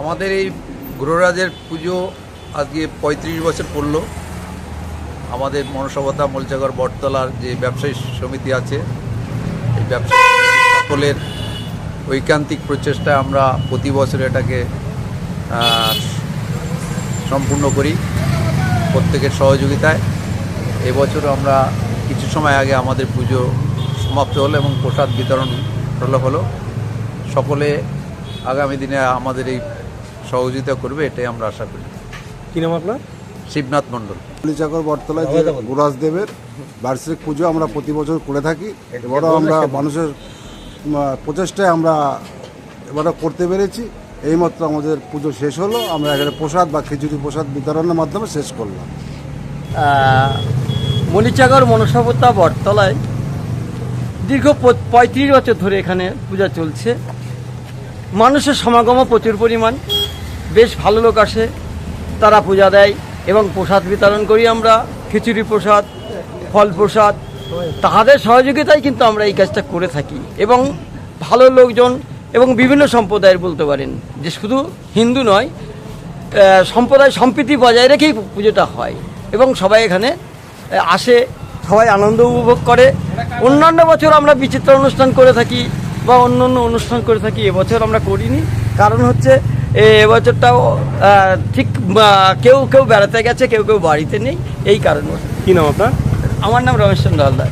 আমাদের এই গ্রহরাজের পুজো আজকে পঁয়ত্রিশ বছর পড়ল। আমাদের মনসভতা মলচাগর বটতলার যে ব্যবসায়ী সমিতি আছে, এই ব্যবসায়ী সকলের ঐকান্তিক প্রচেষ্টায় আমরা প্রতি বছর এটাকে সম্পূর্ণ করি প্রত্যেকের সহযোগিতায়। এবছর আমরা কিছু সময় আগে আমাদের পুজো সমাপ্ত হলো এবং প্রসাদ বিতরণ হলো হলো। সকলে আগামী দিনে আমাদের এই সহযোগিতা করবে এটাই আমরা আশা করি। কি নাম আপনার? শিবনাথ মণ্ডল। চাকর বটতলায় যে গুরাজ দেবের বার্ষিক পুজো আমরা প্রতি বছর করে থাকি এবারও আমরা মানুষের প্রচেষ্টায় আমরা এবারও করতে পেরেছি। এইমাত্র আমাদের পুজো শেষ হলো আমরা এখানে প্রসাদ বা খিচুড়ি প্রসাদ বিতরণের মাধ্যমে শেষ করলাম। মণিচাগর মনসভ্যতা বটতলায় দীর্ঘ পঁয়ত্রিশ বছর ধরে এখানে পূজা চলছে। মানুষের সমাগমও প্রচুর পরিমাণ। বেশ ভালো লোক আসে, তারা পূজা দেয় এবং প্রসাদ বিতরণ করি আমরা, খিচুড়ি প্রসাদ, ফল প্রসাদ। তাহাদের সহযোগিতায় কিন্তু আমরা এই কাজটা করে থাকি এবং ভালো লোকজন এবং বিভিন্ন সম্প্রদায়ের বলতে পারেন যে শুধু হিন্দু নয় সম্প্রদায় সম্প্রীতি বজায় রেখেই পুজোটা হয় এবং সবাই এখানে আসে, সবাই আনন্দ উপভোগ করে। অন্যান্য বছর আমরা বিচিত্র অনুষ্ঠান করে থাকি বা অন্য অন্য অনুষ্ঠান করে থাকি, এবছর আমরা করিনি। কারণ হচ্ছে এবছরটাও ঠিক কেউ কেউ বেড়াতে গেছে কেউ কেউ বাড়িতে নেই এই কারণে। কি নাম আপনার? আমার নাম রমেশ চন্দ্র হালদার।